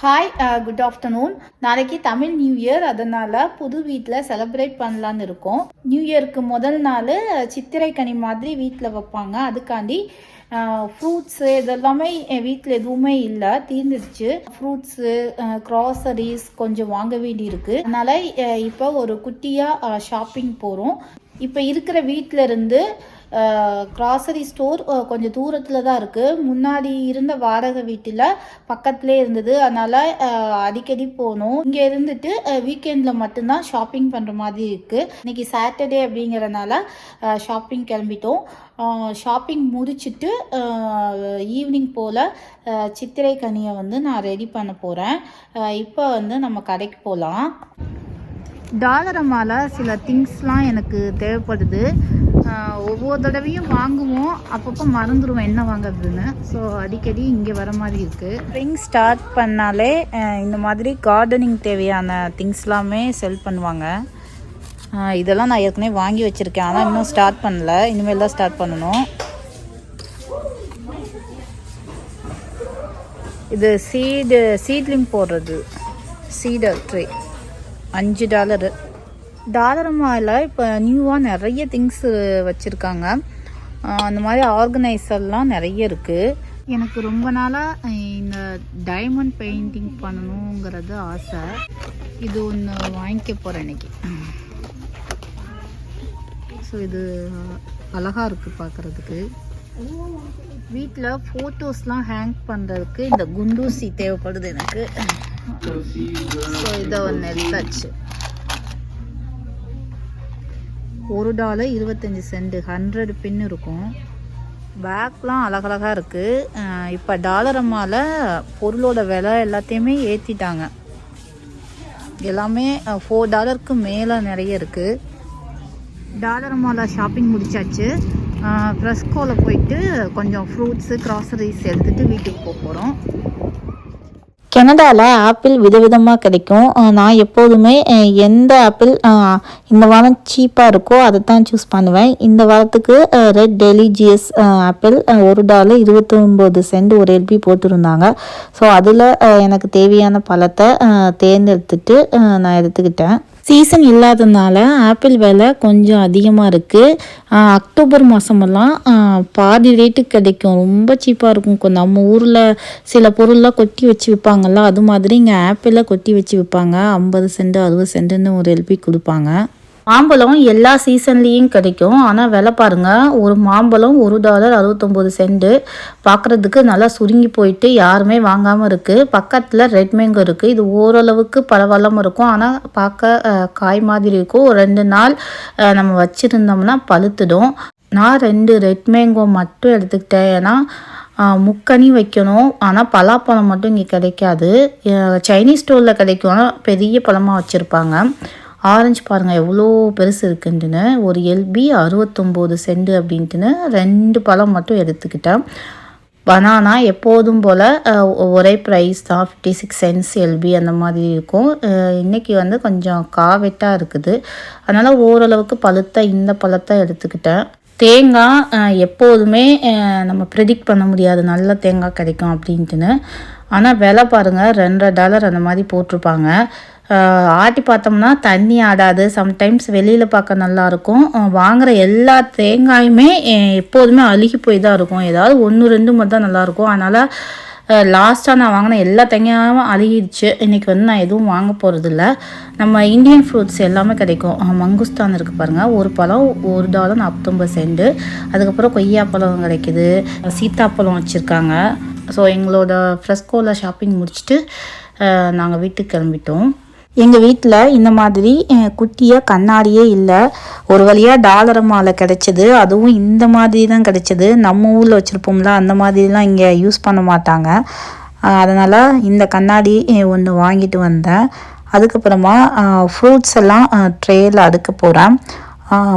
Hi good afternoon நாளைக்கு Tamil new year அதனால் புது வீட்டில் செலப்ரேட் பண்ணலான்னு இருக்கோம். நியூ இயருக்கு முதல் நாள் சித்திரை கனி மாதிரி வீட்டில் வைப்பாங்க. அதுக்காண்டி ஃப்ரூட்ஸு இதெல்லாமே என் வீட்டில் எதுவுமே இல்லை. தீர்ந்துடுச்சு. ஃப்ரூட்ஸு க்ராசரிஸ் கொஞ்சம் வாங்க வேண்டியிருக்கு. அதனால் இப்போ ஒரு குட்டியாக ஷாப்பிங் போகிறோம் இப்போ இருக்கிற வீட்டில் இருந்து க்ராசரி ஸ்டோர் கொஞ்சம் தூரத்தில் தான் இருக்குது முன்னாடி இருந்த வாடகை வீட்டில் பக்கத்துலேயே இருந்தது. அதனால் அடிக்கடி போகணும் இங்கே இருந்துட்டு வீக்கெண்டில் மட்டும்தான் ஷாப்பிங் பண்ணுற மாதிரி இருக்குது இன்றைக்கி சாட்டர்டே அப்படிங்கிறனால ஷாப்பிங் கிளம்பிட்டோம். ஷாப்பிங் முடிச்சுட்டு ஈவினிங் போல் சித்திரை கனியை வந்து நான் ரெடி பண்ண போகிறேன் இப்போ வந்து நம்ம கடைக்கு போகலாம் டாலரமால சில திங்ஸ்லாம் எனக்கு தேவைப்படுது. ஒவ்வொரு தடவையும் வாங்குவோம். அப்பப்போ மறந்துடுவோம் என்ன வாங்குறதுன்னு. ஸோ அடிக்கடி இங்கே வர மாதிரி இருக்குது ஸ்ப்ரிங் ஸ்டார்ட் பண்ணாலே இந்த மாதிரி கார்டனிங் தேவையான திங்ஸ்லாமே செல் பண்ணுவாங்க. இதெல்லாம் நான் ஏற்கனவே வாங்கி வச்சுருக்கேன். ஆனால் இன்னும் ஸ்டார்ட் பண்ணல. இனிமேல் தான் ஸ்டார்ட் பண்ணணும். இது சீடு சீட்லிங் போடுறது. சீடர் ட்ரே அஞ்சு டாலரு. டாலர் மாலில் இப்போ நியூவாக நிறைய திங்ஸ் வச்சுருக்காங்க. அந்த மாதிரி ஆர்கனைசர்லாம் நிறைய இருக்குது எனக்கு ரொம்ப நாளாக இந்த டைமண்ட் பெயிண்டிங் பண்ணணுங்கிறது ஆசை. இது ஒன்று வாங்கிக்க போகிறேன் இன்னைக்கு. ஸோ இது அழகாக இருக்குது பார்க்குறதுக்கு வீட்டில் ஃபோட்டோஸ்லாம் ஹேங் பண்ணுறதுக்கு இந்த குண்டூசி தேவைப்படுது எனக்கு. ஸோ இதை ஒன்று எடுத்தாச்சு. ஒரு டாலர் இருபத்தஞ்சி சென்ட் ஹண்ட்ரட் பின் இருக்கும். பேக்லாம் அழகழகாக இருக்குது இப்போ டாலர் அம்மாவில் பொருளோட விலை எல்லாத்தையுமே ஏற்றிட்டாங்க எல்லாமே ஃபோர் டாலருக்கு மேலே நிறைய இருக்குது டாலர் அம்மாவில் ஷாப்பிங் முடிச்சாச்சு. ஃப்ரெஸ்கோவில் போயிட்டு கொஞ்சம் ஃப்ரூட்ஸு க்ராசரிஸ் எடுத்துகிட்டு வீட்டுக்கு போக போகிறோம் கனடாவில் ஆப்பிள் விதவிதமாக கிடைக்கும். நான் எப்போதுமே எந்த ஆப்பிள் இந்த வாரம் சீப்பாக இருக்கோ அதை தான் சூஸ் பண்ணுவேன். இந்த வாரத்துக்கு ரெட் டெலிஜியஸ் ஆப்பிள் ஒரு டாலர் இருபத்தொம்போது சென்ட் ஒரு எல்பி போட்டிருந்தாங்க. ஸோ அதில் எனக்கு தேவையான பழத்தை தேர்ந்தெடுத்துட்டு நான் எடுத்துக்கிட்டேன். சீசன் இல்லாததுனால ஆப்பிள் விலை கொஞ்சம் அதிகமாக இருக்குது அக்டோபர் மாதமெல்லாம் பாதி ரேட்டுக்கு கிடைக்கும். ரொம்ப சீப்பாக இருக்கும். நம்ம ஊரில் சில பொருள்லாம் கொட்டி வச்சு விற்பாங்க விற்பாங்கல்ல அது மாதிரி இங்கே ஆப்பிளில் கொட்டி வச்சு விற்பாங்க ஐம்பது சென்ட் அறுபது சென்ட்டுன்னு ஒரு எல்பி கொடுப்பாங்க. மாம்பழம் எல்லா சீசன்லேயும் கிடைக்கும். ஆனால் விலை பாருங்கள் ஒரு மாம்பழம் ஒரு டாலர் அறுபத்தொம்போது சென்ட்டு பார்க்குறதுக்கு நல்லா சுருங்கி போயிட்டு யாருமே வாங்காமல் இருக்குது பக்கத்தில் ரெட் மேங்கோ இருக்குது இது ஓரளவுக்கு பரவாயில்லாமல் இருக்கும். ஆனால் பார்க்க காய் மாதிரி இருக்கும். ஒரு ரெண்டு நாள் நம்ம வச்சுருந்தோம்னா பழுத்துடும். நான் ரெண்டு ரெட் மேங்கோ மட்டும் எடுத்துக்கிட்டேன். ஏன்னா முக்கனி வைக்கணும். ஆனால் பலாப்பழம் மட்டும் இங்கே கிடைக்காது. சைனீஸ் ஸ்டோரில் கிடைக்கும் பெரிய பழமாக வச்சுருப்பாங்க. ஆரஞ்சு பாருங்கள் எவ்வளோ பெருசு இருக்குன்ட்டுன்னு. ஒரு எல்பி அறுபத்தொம்போது சென்ட் அப்படின்ட்டுன்னு ரெண்டு பழம் மட்டும் எடுத்துக்கிட்டேன். பனானா எப்போதும் போல் ஒரே ப்ரைஸ் தான். ஃபிஃப்டி சிக்ஸ் சென்ட்ஸ் எல்பி அந்த மாதிரி இருக்கும். இன்றைக்கி வந்து கொஞ்சம் காவெட்டாக இருக்குது. அதனால் ஓரளவுக்கு பழுத்த இந்த பழத்தை எடுத்துக்கிட்டேன். தேங்காய் எப்போதுமே நம்ம ப்ரெடிக்ட் பண்ண முடியாது. நல்ல தேங்காய் கிடைக்கும் அப்படின்ட்டுன்னு. ஆனால் விலை பாருங்கள் ரெண்டரை டாலர் அந்த மாதிரி போட்டிருப்பாங்க. ஆட்டி பார்த்தோம்னா தண்ணி ஆடாது. சம்டைம்ஸ் வெளியில் பார்க்க நல்லாயிருக்கும் வாங்குகிற எல்லா தேங்காயுமே எப்போதுமே அழுகி போய் தான் இருக்கும். ஏதாவது ஒன்று ரெண்டு மட்டும் தான் நல்லாயிருக்கும் அதனால் லாஸ்ட்டாக நான் வாங்கின எல்லா தேங்காயும் அழுகிடுச்சு. இன்றைக்கி வந்து நான் எதுவும் வாங்க போகிறதில்ல நம்ம இந்தியன் ஃப்ரூட்ஸ் எல்லாமே கிடைக்கும். மங்குஸ்தான் இருக்குது பாருங்கள் ஒரு பழம் ஒரு டாலர் நாற்பத்தொம்பது சென்ட்டு அதுக்கப்புறம் கொய்யாப்பழம் கிடைக்கிது. சீத்தாப்பழம் வச்சுருக்காங்க. ஸோ எங்களோட ஃப்ரெஸ்கோவில் ஷாப்பிங் முடிச்சுட்டு நாங்கள் வீட்டுக்கு கிளம்பிட்டோம். எங்கள் வீட்டில் இந்த மாதிரி குட்டியாக கண்ணாடியே இல்லை. ஒரு வழியாக டாலர் மாலை கிடச்சிது. அதுவும் இந்த மாதிரி தான் கிடச்சிது. நம்ம ஊரில் வச்சுருப்போம்ல அந்த மாதிரிலாம் இங்கே யூஸ் பண்ண மாட்டாங்க. அதனால் இந்த கண்ணாடி ஒன்று வாங்கிட்டு வந்தேன். அதுக்கப்புறமா ஃப்ரூட்ஸ் எல்லாம் ட்ரேயில் அடுக்க போகிறேன்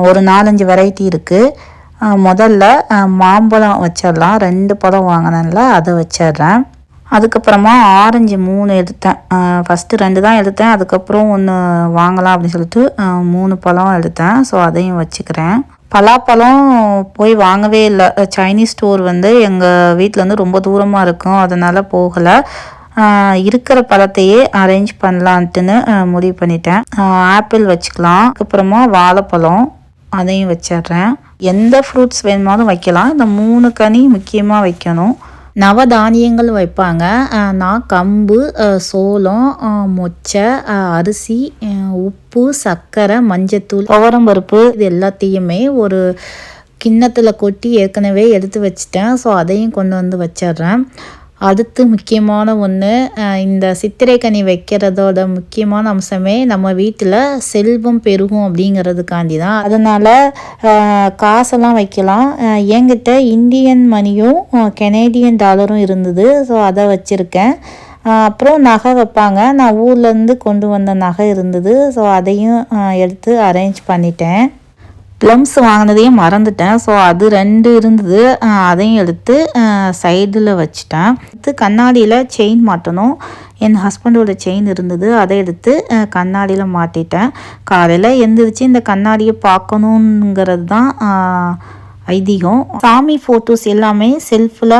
ஒரு நாலஞ்சு வெரைட்டி இருக்குது முதல்ல மாம்பழம் வச்சிடலாம். ரெண்டு பழம் வாங்கினேன்ல அதை வச்சிடுறேன். அதுக்கப்புறமா ஆரஞ்சு மூணு எடுத்தேன். ஃபஸ்ட்டு ரெண்டு தான் எடுத்தேன். அதுக்கப்புறம் ஒன்று வாங்கலாம் அப்படின்னு சொல்லிட்டு மூணு பழம் எடுத்தேன். ஸோ அதையும் வச்சுக்கிறேன். பலாப்பழம் போய் வாங்கவே இல்லை. சைனீஸ் ஸ்டோர் வந்து எங்கள் வீட்டில் வந்து ரொம்ப தூரமாக இருக்கும். அதனால் போகலை. இருக்கிற பழத்தையே அரேஞ்ச் பண்ணலான்ட்டுன்னு முடிவு பண்ணிட்டேன். ஆப்பிள் வச்சுக்கலாம். அதுக்கப்புறமா வாழைப்பழம் அதையும் வச்சிடுறேன். எந்த ஃப்ரூட்ஸ் வேணுமாலும் வைக்கலாம். இந்த மூணு கனி முக்கியமாக வைக்கணும். நவதானியங்கள் வைப்பாங்க. நான் கம்பு சோளம் மொச்சை அரிசி உப்பு சர்க்கரை மஞ்சத்தூள் துவரம்பருப்பு இது எல்லாத்தையுமே ஒரு கிண்ணத்தில் கொட்டி ஏற்கனவே எடுத்து வச்சிட்டேன். ஸோ அதையும் கொண்டு வந்து வச்சிடுறேன். அடுத்து முக்கியமான ஒன்று இந்த சித்திரை கனி வைக்கிறதோட முக்கியமான அம்சமே நம்ம வீட்டில் செல்வம் பெருகும் அப்படிங்கிறதுக்காண்டி தான். அதனால் காசெல்லாம் வைக்கலாம். என்கிட்ட இந்தியன் மணியும் கெனேடியன் டாலரும் இருந்தது. ஸோ அதை வச்சுருக்கேன். அப்புறம் நகை வைப்பாங்க. நான் ஊர்லேருந்து கொண்டு வந்த நகை இருந்தது. ஸோ அதையும் எடுத்து அரேஞ்ச் பண்ணிட்டேன். ப்ளம்ஸ் வாங்கினதையும் மறந்துட்டேன். ஸோ அது ரெண்டு இருந்தது. அதையும் எடுத்து சைடில் வச்சுட்டேன். அடுத்து கண்ணாடியில் செயின் மாட்டணும். என் ஹஸ்பண்டோட செயின் இருந்தது. அதை எடுத்து கண்ணாடியில் மாட்டிட்டேன். காலையில் எந்திரிச்சு இந்த கண்ணாடியை பார்க்கணுங்கிறது தான் ஐதீகம். சாமி ஃபோட்டோஸ் எல்லாமே செல்ஃபில்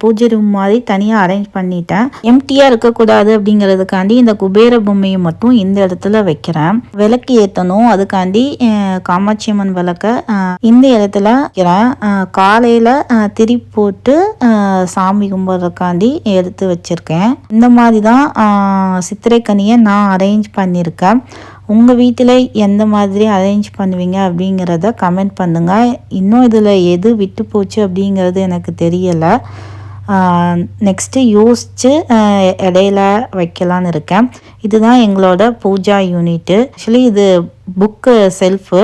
பூஜை ரூம் மாதிரி தனியாக அரேஞ்ச் பண்ணிட்டேன். எம்டியாக இருக்கக்கூடாது அப்படிங்கிறதுக்காண்டி இந்த குபேர பொம்மையை மட்டும் இந்த இடத்துல வைக்கிறேன். விளக்கு ஏற்றணும் அதுக்காண்டி காமாட்சி அம்மன் விளக்கை இந்த இடத்துல வைக்கிறேன். காலையில் திரி போட்டு சாமி கும்பிட்றதுக்காண்டி எடுத்து வச்சுருக்கேன். இந்த மாதிரி தான் சித்திரைக்கனியை சித்திரை கனியை நான் அரேஞ்ச் பண்ணியிருக்கேன். உங்கள் வீட்டில் எந்த மாதிரி அரேஞ்ச் பண்ணுவீங்க அப்படிங்கிறத கமெண்ட் பண்ணுங்கள் இன்னும் இதில் எது விட்டு போச்சு அப்படிங்கிறது எனக்கு தெரியலை. நெக்ஸ்ட்டு யோசித்து இடையில வைக்கலான்னு இருக்கேன். இதுதான் எங்களோட பூஜா யூனிட்டு ஆக்சுவலி இது புக்கு செல்ஃபு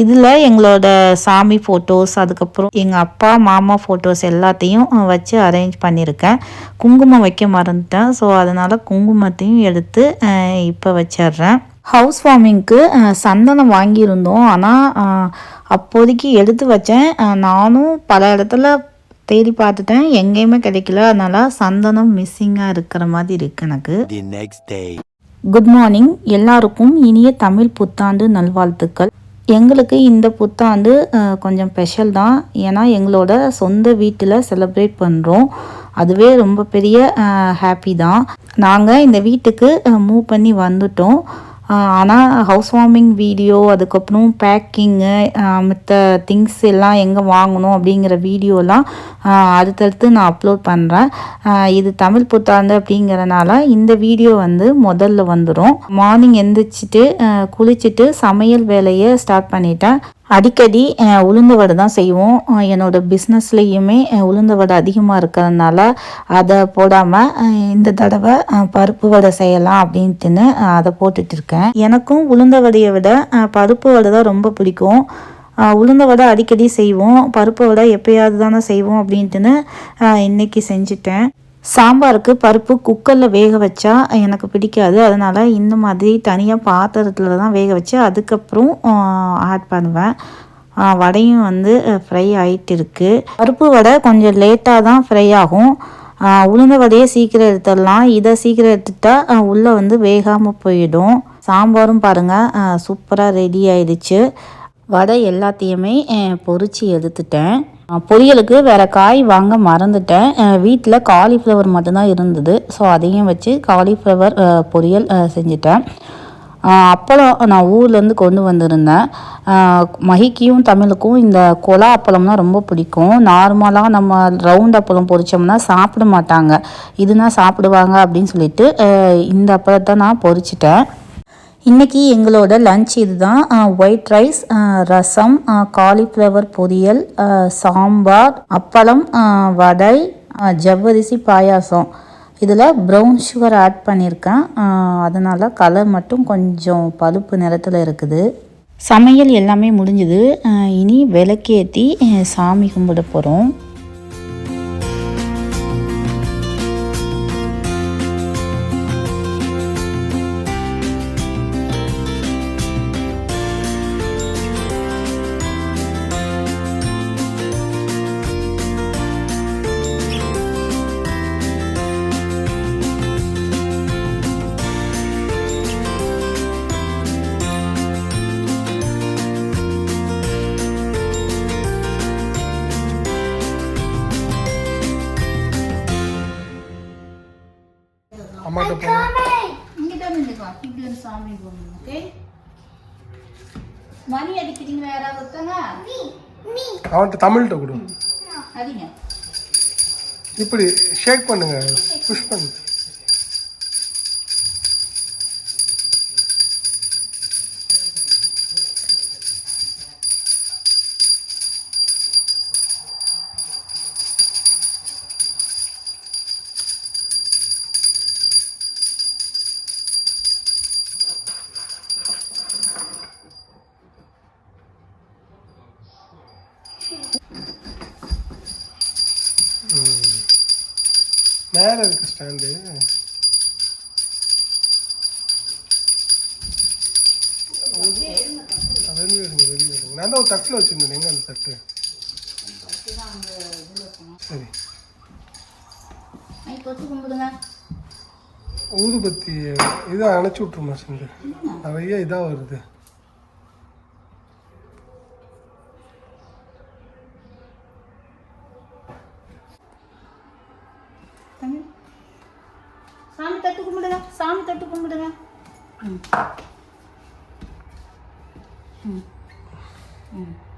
இதில் எங்களோட சாமி ஃபோட்டோஸ் அதுக்கப்புறம் எங்கள் அப்பா மாமா ஃபோட்டோஸ் எல்லாத்தையும் வச்சு அரேஞ்ச் பண்ணியிருக்கேன் குங்குமம் வைக்க மறந்துட்டேன். ஸோ அதனால் குங்குமத்தையும் எடுத்து இப்போ வச்சிடுறேன். ஹவுஸ் வார்மிங்க்கு சந்தனம் வாங்கியிருந்தோம். ஆனால் அப்போதைக்கு எடுத்து வச்சேன். நானும் பல இடத்துல தேடி பார்த்துட்டேன். எங்கேயுமே கிடைக்கல. அதனால் சந்தனம் மிஸ்ஸிங்காக இருக்கிற மாதிரி இருக்கு எனக்கு. குட் மார்னிங் எல்லாருக்கும் இனிய தமிழ் புத்தாண்டு நல்வாழ்த்துக்கள். எங்களுக்கு இந்த புத்தாண்டு கொஞ்சம் ஸ்பெஷல் தான். ஏன்னா எங்களோட சொந்த வீட்டில் செலிப்ரேட் பண்ணுறோம் அதுவே ரொம்ப பெரிய ஹாப்பி தான். நாங்கள் இந்த வீட்டுக்கு மூவ் பண்ணி வந்துட்டோம். ஆனால் ஹவுஸ் வார்மிங் வீடியோ அதுக்கப்புறம் பேக்கிங்கு மற்ற திங்ஸ் எல்லாம் எங்கே வாங்கணும் அப்படிங்கிற வீடியோலாம் அடுத்தடுத்து நான் அப்லோட் பண்ணுறேன் இது தமிழ் புத்தாண்டு அப்படிங்கிறனால இந்த வீடியோ வந்து முதல்ல வந்துடும் மார்னிங் எந்திரிச்சிட்டு குளிச்சுட்டு சமையல் வேலையை ஸ்டார்ட் பண்ணிட்டேன். அடிக்கடி உளுந்த உளுந்து வடை தான் செய்வோம். என்னோடய பிஸ்னஸ்லேயுமே உளுந்து வடை அதிகமாக இருக்கிறதுனால அதை போடாமல் இந்த தடவை பருப்பு வடை செய்யலாம் அப்படின்ட்டுன்னு அதை போட்டுட்டு இருக்கேன் எனக்கும் உளுந்த வடையை விட பருப்பு வடை தான் ரொம்ப பிடிக்கும். உளுந்த வடை அடிக்கடி செய்வோம். பருப்பு வடை எப்பயாவது தானே செய்வோம் அப்படின்ட்டுன்னு இன்றைக்கி இன்னைக்கு செஞ்சுட்டேன். சாம்பாருக்கு பருப்பு குக்கரில் வேக வச்சா எனக்கு பிடிக்காது. அதனால் இந்த மாதிரி தனியாக பாத்திரத்தில் தான் வேக வச்சு அதுக்கப்புறம் ஆட் பண்ணுவேன். வடையும் வந்து ஃப்ரை ஆகிட்டு இருக்குது பருப்பு வடை கொஞ்சம் லேட்டாக தான் ஃப்ரை ஆகும். உளுந்த வடையை சீக்கிரம் எடுத்துடலாம். இதை சீக்கிரம் எடுத்துட்டா உள்ளே வந்து வேகாமல் போயிடும். சாம்பாரும் பாருங்கள் சூப்பராக ரெடி ஆயிடுச்சு. வடை எல்லாத்தையுமே பொறிச்சு எடுத்துட்டேன். பொரியலுக்கு வேறு காய் வாங்க மறந்துட்டேன். வீட்டில் காலிஃப்ளவர் மட்டும்தான் இருந்தது. ஸோ அதையும் வச்சு காலிஃப்ளவர் பொரியல் செஞ்சுட்டேன். அப்பளம் நான் ஊர்லேருந்து கொண்டு வந்திருந்தேன். அஹ், தமிழுக்கும் இந்த கொலா அப்பளம்னா ரொம்ப பிடிக்கும். நார்மலாக நம்ம ரவுண்ட் அப்பளம் பொரிச்சோம்னா சாப்பிட மாட்டாங்க. இதுனா சாப்பிடுவாங்க அப்படின்னு சொல்லிட்டு இந்த அப்பளத்தை நான் பொரிச்சிட்டேன். இன்றைக்கி எங்களோட லன்ச் இதுதான். ஒயிட் ரைஸ் ரசம் காலிஃப்ளவர் பொரியல் சாம்பார் அப்பளம் வடை ஜவ்வரிசி பாயாசம். இதில் ப்ரௌன் சுகர் ஆட் பண்ணியிருக்கேன் அதனால் கலர் மட்டும் கொஞ்சம் பழுப்பு நிறத்தில் இருக்குது. சமையல் எல்லாமே முடிஞ்சுது. இனி விளக்கேற்றி சாமி கும்பிட போகிறோம் அவன்கிட்ட தமிழ்கிட்ட கொடு. அடிங்க. இப்படி ஷேக் பண்ணுங்க. புஷ் பண்ணு. மேலே இருக்கு ஸ்டாண்டு. வெளியே எடுங்க வெளியே எடுங்க நான் தான் ஒரு தட்டில் வச்சுருந்தேன். எங்க அந்த தட்டு? சரி. ஊதுபத்தி இதை அணைச்சி விட்ருமா சிந்து நிறைய இதாக வருது. 嗯，嗯。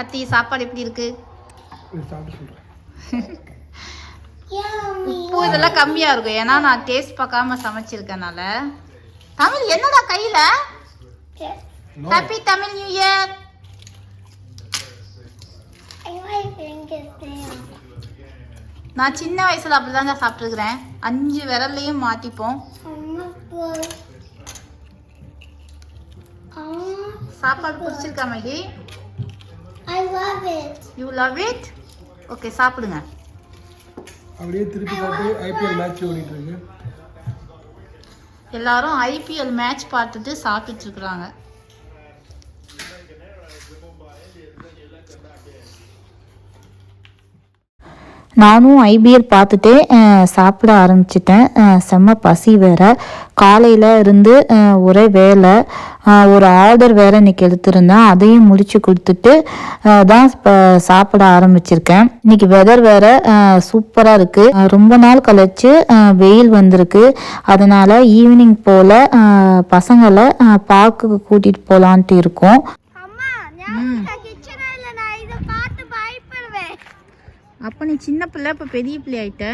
கத்தி சாப்பாடு எப்படி இருக்கு? உப்பு இதெல்லாம் கம்மியா இருக்கும். ஏன்னா நான் டேஸ்ட் பார்க்காம சமைச்சிருக்கனால. தமிழ் என்னடா கையில? ஹாப்பி தமிழ் நியூ இயர் நான் சின்ன வயசுல அப்படிதாங்க சாப்பிட்டுருக்கிறேன். அஞ்சு விரல்லையும் மாட்டிப்போம். சாப்பாடு பிடிச்சிருக்கா மைடி I love it. You love it okay சாப்பிடுங்க. அப்படியே திருப்பி காட்டு ஐபிஎல் மேட்ச் ஓடிட்டு இருக்கு. எல்லாரும் ஐபிஎல் மேட்ச் பார்த்துட்டு சாப்பிட்டுட்டு இருக்கிறாங்க நானும் ஐபிஎல் பார்த்துட்டே சாப்பிட ஆரம்பிச்சிட்டேன். செம்ம பசி வேற. காலையில் இருந்து ஒரே வேலை. ஒரு ஆர்டர் வேற இன்னைக்கு எடுத்திருந்தேன். அதையும் முடிச்சு கொடுத்துட்டு தான் இப்போ சாப்பிட ஆரம்பிச்சிருக்கேன். இன்னைக்கு வெதர் வேற சூப்பராக இருக்கு. ரொம்ப நாள் கழிச்சு வெயில் வந்திருக்கு. அதனால ஈவினிங் போல பசங்களை பார்க்குக்கு கூட்டிட்டு போகலான்ட்டு இருக்கோம் அம்மா நான் கிச்சன் இல்ல நான் இத பார்த்து பயப்படுவேன் அப்போ நீ சின்ன பிள்ளை இப்போ பெரிய பிள்ளை ஆயிட்ட?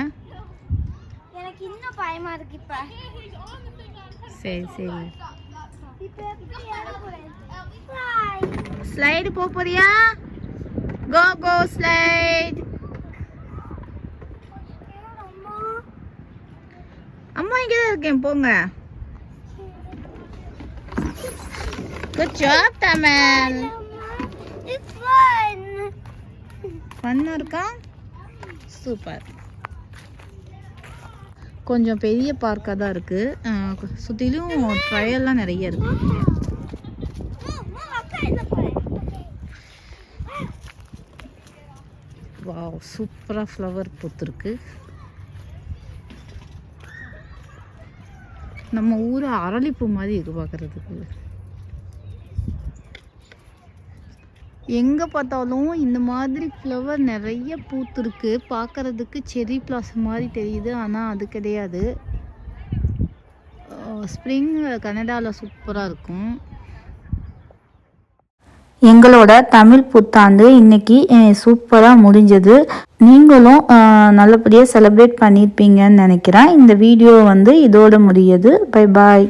எனக்கு இன்னும் பயமா இருக்கு இப்ப. சரி சரி. ஸ்லைடு போக போறியா? கோ கோ ஸ்லைட் அம்மா இங்கே தான் இருக்கேன் போங்க. குட் ஜாப் தமிழ் ஃபன்னாக இருக்கா? சூப்பர். கொஞ்சம் பெரிய பார்க்காக தான் இருக்குது சுற்றிலும் ட்ரையல்லாம் நிறைய இருக்கு. வா சூப்பராக ஃப்ளவர் பூத்துருக்கு. நம்ம ஊர் அரளிப்பூ மாதிரி இருக்கு பார்க்குறதுக்கு எங்கே பார்த்தாலும் இந்த மாதிரி ஃப்ளவர் நிறைய பூத்துருக்கு. பார்க்கறதுக்கு செரி பிளாசம் மாதிரி தெரியுது. ஆனால் அது கிடையாது. ஸ்ப்ரிங் கனடாவில் சூப்பராக இருக்கும். எங்களோட தமிழ் புத்தாண்டு இன்னைக்கு சூப்பராக முடிஞ்சது. நீங்களும் நல்லபடியாக செலிப்ரேட் பண்ணியிருப்பீங்கன்னு நினைக்கிறேன். இந்த வீடியோ வந்து இதோட முடியுது. Bye bye